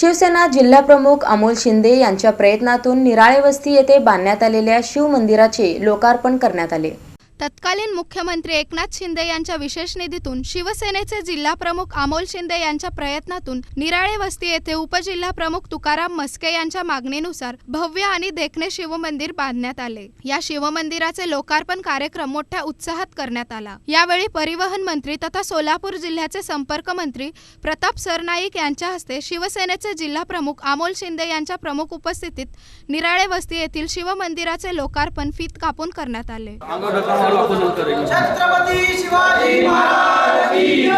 शिवसेना जिल्हाप्रमुख अमोल शिंदे यांच्या प्रयत्नातून निराळे वस्ती येथे बांधण्यात आलेल्या शिवमंदिराचे लोकार्पण करण्यात आले. तत्कालीन मुख्यमंत्री एकनाथ शिंदे यांच्या विशेष निधीतून शिवसेनेचे जिल्हा प्रमुख अमोल शिंदे यांच्या प्रयत्नातून निराळे वस्ती येथे उपजिल्हा प्रमुख तुकाराम मस्के यांच्या मागणीनुसार भव्य आणि देखणे शिवमंदिर बांधण्यात आले. या शिवमंदिराचे लोकार्पण कार्यक्रम मोठ्या उत्साहात करण्यात आला. यावेळी परिवहन मंत्री तथा सोलापूर जिल्ह्याचे संपर्क मंत्री प्रताप सरनाईक यांच्या हस्ते शिवसेनेचे जिल्हा प्रमुख अमोल शिंदे यांच्या प्रमुख उपस्थितीत निराळे वस्ती येथील शिवमंदिराचे लोकार्पण फीत कापून करण्यात आले. छत्रपती शिवाजी महाराज की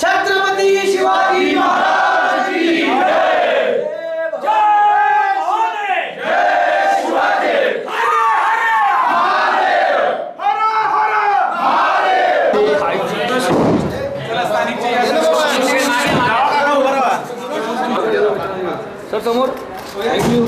छत्रपती शिवाजी महाराज की सर समोर. Thank you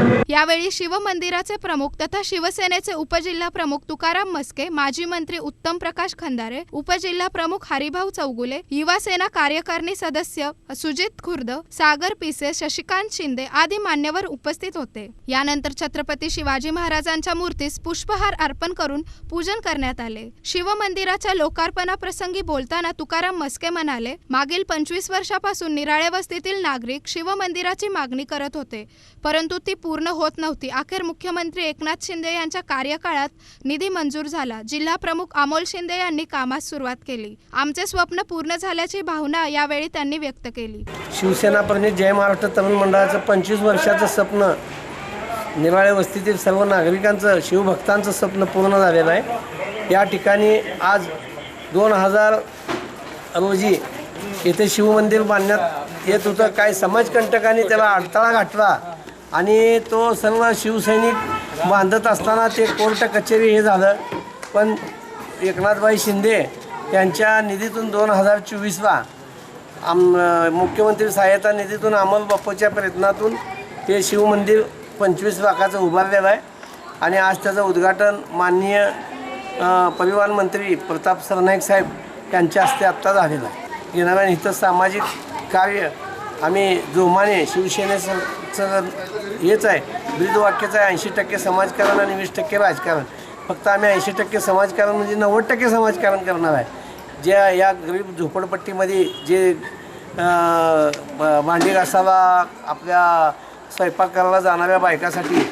Yeah. यावेळी शिवमंदिराचे प्रमुख तथा शिवसेनेचे उपजिल्हा प्रमुख तुकाराम मस्के माजी मंत्री उत्तम प्रकाश खंदारे उपजिल्हा प्रमुख हरिभाऊ चौगुले युवा सेना कार्यकारिणी सदस्य सुजित खुर्द सागर पिसे शशिकांत शिंदे आदी मान्यवर उपस्थित होते. यानंतर छत्रपती शिवाजी महाराजांच्या मूर्तीस पुष्पहार अर्पण करून पूजन करण्यात आले. शिवमंदिराच्या लोकार्पणाप्रसंगी बोलताना तुकाराम मस्के म्हणाले मागील पंचवीस वर्षापासून निराळे वस्तीतील नागरिक शिवमंदिराची मागणी करत होते परंतु ती पूर्ण होत नव्हती. अखेर मुख्यमंत्री एकनाथ शिंदे यांच्या कार्यकाळात निधी मंजूर झाला. जिल्हा प्रमुख अमोल शिंदे यांनी कामास सुरुवात केली. आमचे स्वप्न पूर्ण झाल्याची भावना यावेळी त्यांनी व्यक्त केली. शिवसेना प्रणित जय महाराष्ट्र तरुण मंडळाचं पंचवीस वर्षाचं स्वप्न निराळे वस्तीतील सर्व नागरिकांचं शिवभक्तांचं स्वप्न पूर्ण झालेलं आहे. या ठिकाणी आज दोन हजार रोजी येथे शिवमंदिर बांधण्यात येत होतं. काही समाजकंटकांनी त्याला अडथळा घातला. आणि तो सर्व शिवसैनिक बांधत असताना ते कोर्ट कचेरी हे झालं. पण एकनाथबाई शिंदे यांच्या निधीतून दोन हजार चोवीसला आम मुख्यमंत्री सहाय्यता निधीतून अमोल बाप्पूच्या प्रयत्नातून हे शिवमंदिर पंचवीस लाखाचं उभारलेलं आहे. आणि आज त्याचं उद्घाटन माननीय परिवहन मंत्री प्रताप सरनाईक साहेब यांच्या हस्ते आत्ता झालेलं आहे. येणाऱ्या इथं सामाजिक कार्य आम्ही जोमाने शिवसेनेचं हेच आहे ब्रीदवाक्याचं आहे ऐंशी टक्के समाजकारण आणि वीस टक्के राजकारण. फक्त आम्ही ऐंशी टक्के समाजकारण म्हणजे नव्वद टक्के समाजकारण करणार आहे. ज्या या गरीब झोपडपट्टीमध्ये जे ब- भांडी घासाला आपल्या स्वयंपाक करायला जाणाऱ्या बायकासाठी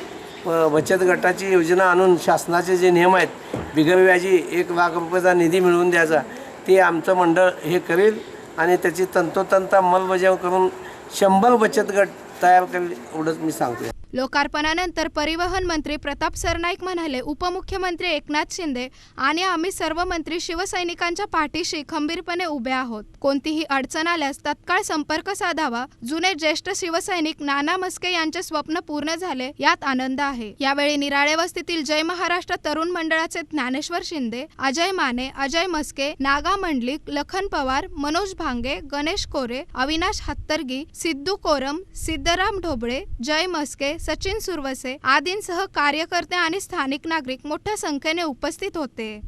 बचत गटाची योजना आणून शासनाचे जे नियम आहेत बिगरव्याजी एक लाख रुपयाचा निधी मिळवून द्यायचा ते आमचं मंडळ हे करेल. आणि त्याची तंतोतंत अंमलबजावणी करून शंभर बचत गट तयार करेल एवढंच मी सांगतो लोकार्पणानंतर परिवहन मंत्री प्रताप सरनाईक म्हणाले उपमुख्यमंत्री एकनाथ शिंदे आणि आम्ही सर्व मंत्री शिवसैनिकांच्या पाठीशी खंबीरपणे उभे आहोत. कोणतीही अडचण आल्यास तत्काळ संपर्क साधावा. जुने ज्येष्ठ शिवसैनिक नाना मस्के यांचे स्वप्न पूर्ण झाले यात आनंद आहे. यावेळी निराळे वस्तीतील जय महाराष्ट्र तरुण मंडळाचे ज्ञानेश्वर शिंदे अजय माने अजय मस्के नागा मंडलिक लखन पवार मनोज भांगे गणेश कोरे अविनाश हत्तरगी सिद्धू कोरम सिद्धराम ढोबळे जय मस्के सचिन सुरवसे आदींसह कार्यकर्ते आणि स्थानिक नागरिक मोठ्या संख्येने उपस्थित होते.